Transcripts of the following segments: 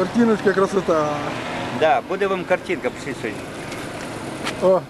Картиночка красота. Да, буде вам картинка, пішли сьогодні. О,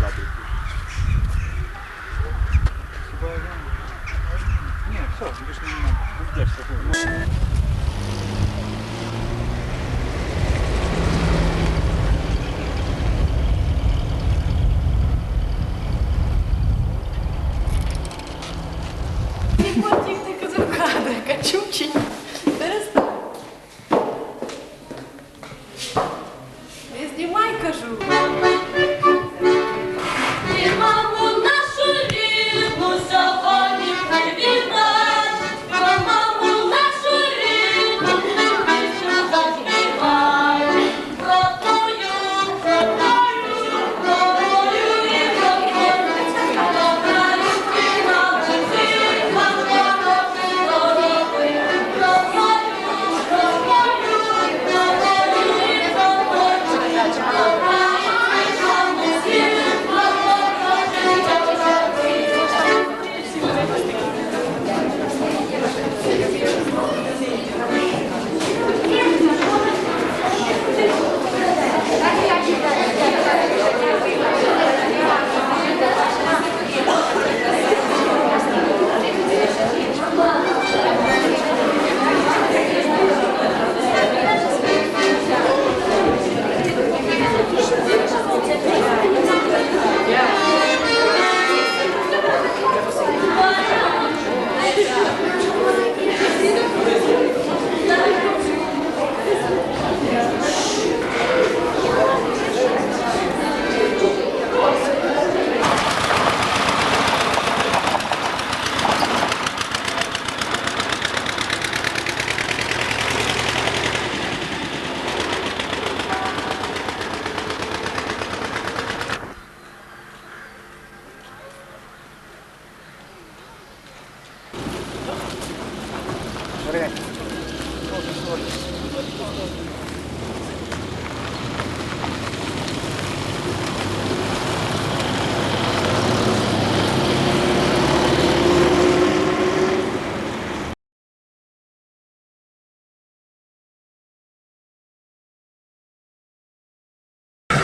капельку. Ні, все, більше не треба.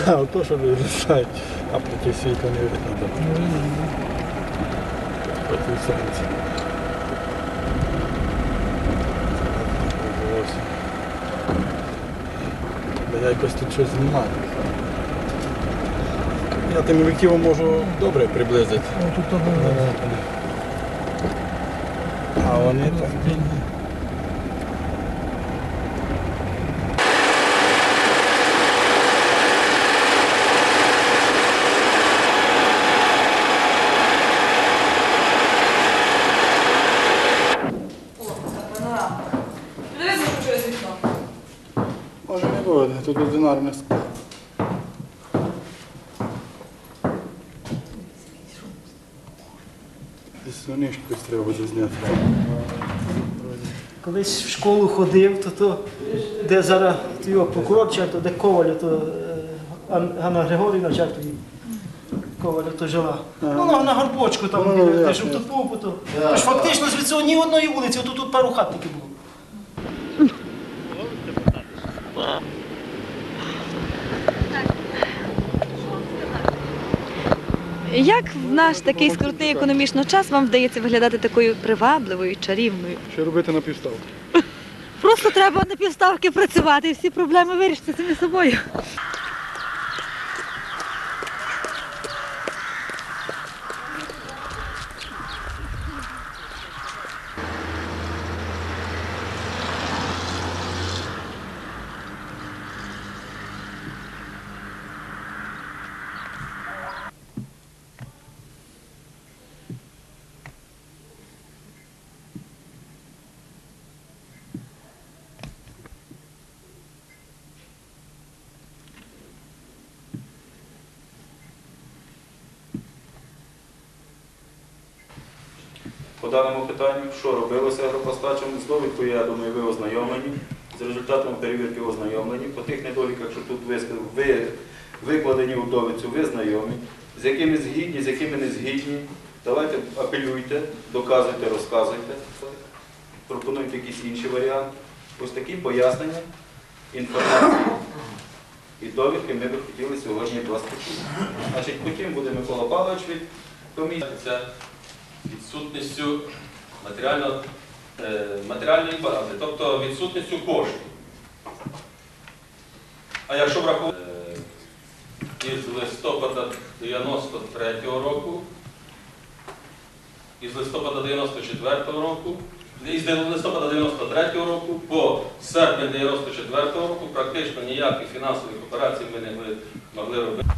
А то, що вирішають, а проти світла не так. Проти сонця. Я якось тут щось знімаю. Я тим об'єктивом можу добре приблизити. А вони так. Тут одинарне скло. Десь треба буде зняти. Колись в школу ходив, то, то де зараз його прокурор, то де Коваля, то е, Ганна Григорівна, тоді Коваля то жила. Ну, на, на горбочку там, Ну, де щоб тут був, то. Тож фактично з цього ні одної вулиці, тут, пару хат тільки було. Як в наш такий скрутний економічно час вам вдається виглядати такою привабливою, чарівною? Що робити на півставки? Просто треба на півставки працювати і всі проблеми вирішити самі собою. Даному питанню, що робилося агропостачем, з довідкою, я думаю, ви ознайомлені. З результатами перевірки ознайомлені. По тих недоліках, що тут ви, викладені у довідцю, ви знайомі. З якими згідні, з якими не згідні. Давайте апелюйте, доказуйте, розказуйте. Пропонуйте якісь інші варіанти. Ось такі пояснення, інформації і довідки ми би хотіли сьогодні від вас почути. Значить, потім буде Микола Павлович від комісії. Відсутністю матеріально, е, матеріальної бази, тобто відсутністю коштів. А якщо врахувати е, із листопада 93-го року, із листопада 94-го року, із листопада 93-го року по серпень 94-го року практично ніяких фінансових операцій ми не могли робити.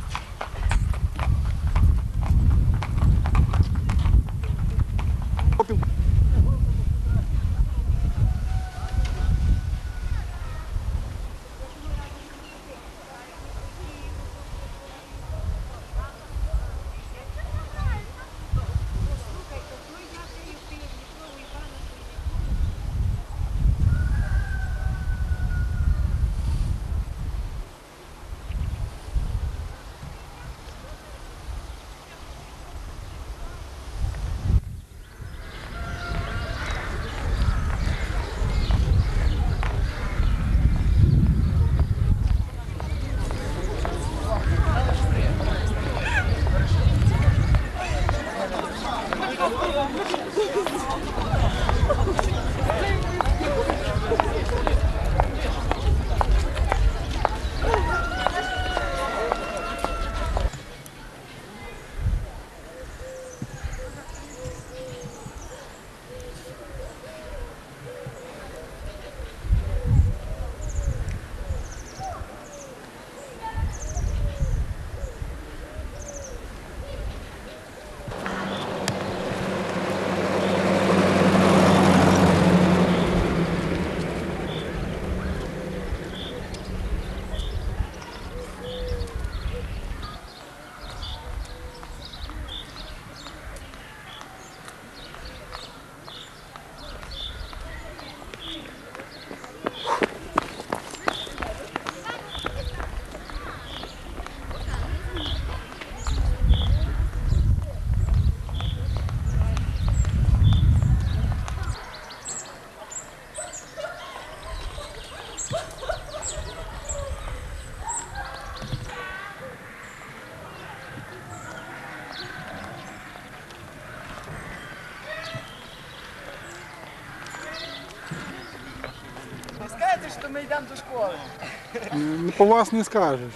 По вас не скажеш,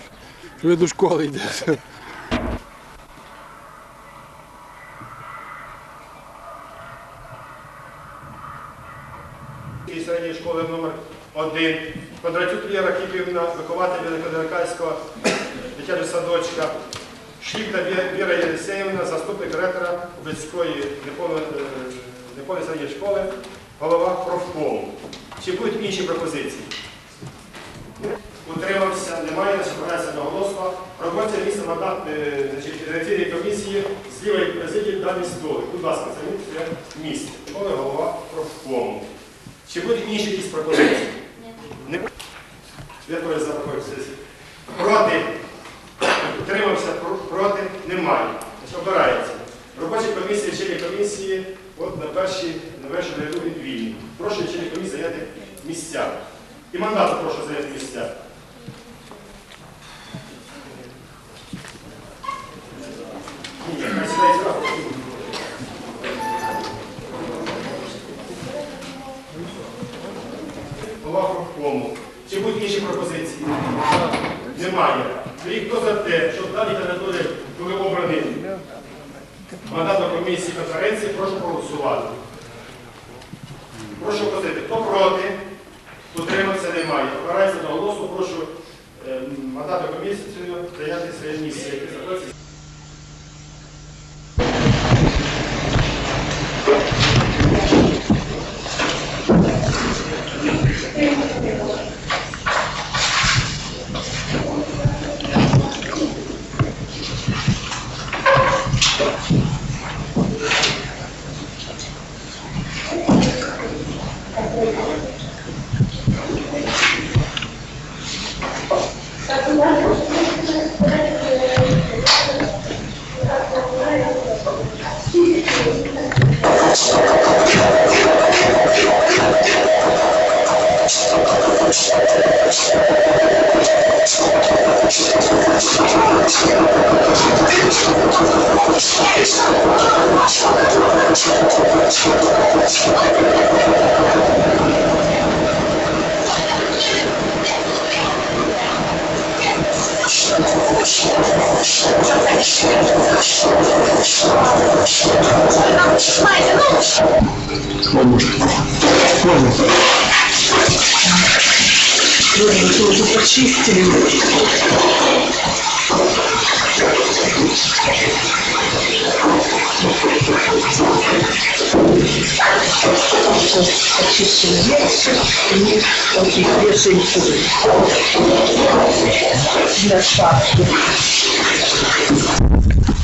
що ви до школи йдете. середньої школи номер 1 Кондратюк Ліра Кіпівна, вихователь Великодеркальського дитячого садочка, Шліпна Віра Єлисеївна, заступник ректора Убицької неповної е, середньої школи, голова профкому. Чи будуть інші пропозиції? Утримався, немає, збирається одноголосно. Робоче місце мандат редакційної комісії з лівої президії даний столик. Будь ласка, займіть місце. Голови голова профкому. Чи будуть інші якісь пропозиції? Не Дякую за такою сесію. Проти. Утримався проти немає. Значить, обирається. Робочі комісії, члени комісії, от на першій, на від вільні. Прошу члени комісії зайняти місця. І мандату прошу зайняти місця. мандату комісії даяти середні місця, які знаходяться. Е, мандатом комісії зайняти своє місце, яке знаходиться. Ну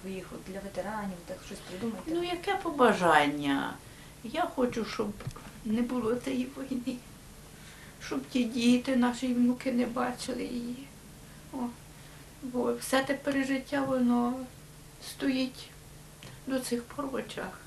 своїх, от для ветеранів, так щось придумайте. Ну, яке побажання? Я хочу, щоб не було цієї війни, щоб ті діти, наші внуки не бачили її. О, бо все те пережиття, воно стоїть до цих пор в очах.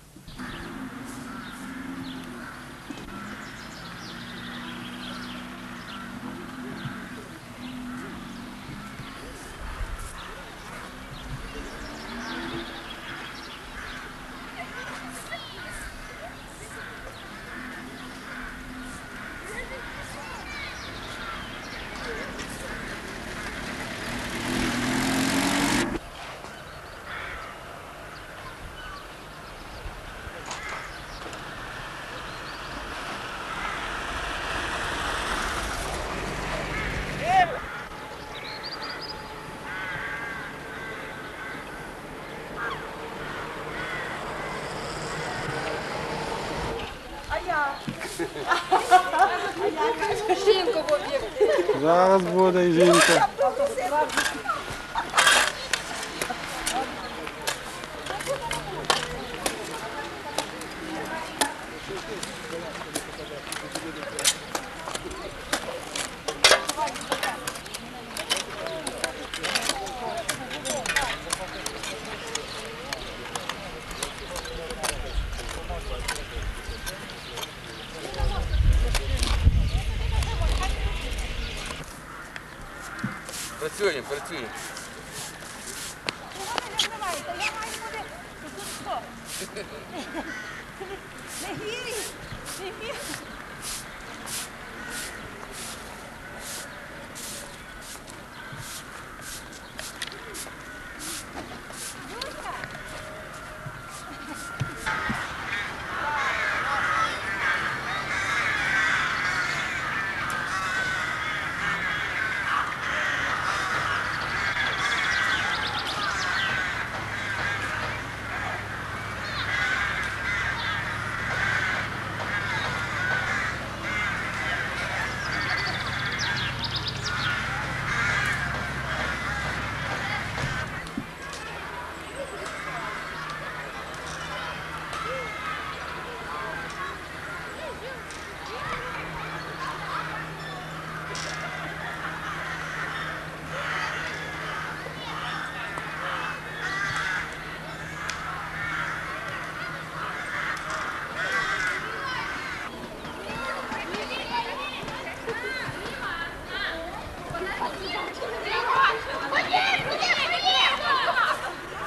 Зараз буде і жінка. Працюємо, працюємо.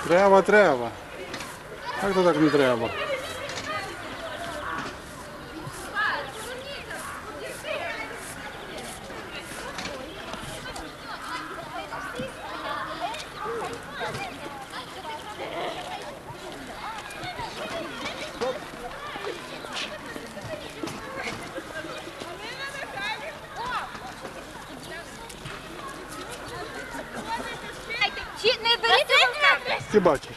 Треба, треба. Як то так не треба? Бачиш.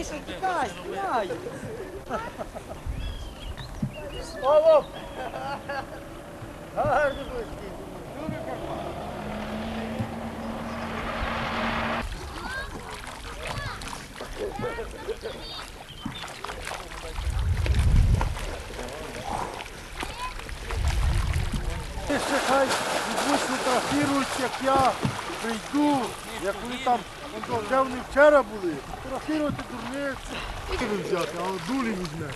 Ще хай візьмуть фотографірують, як я прийду, як вони там, де вони вчора були. Фотографірувати дурниці. Не взяти, а дулі візьме.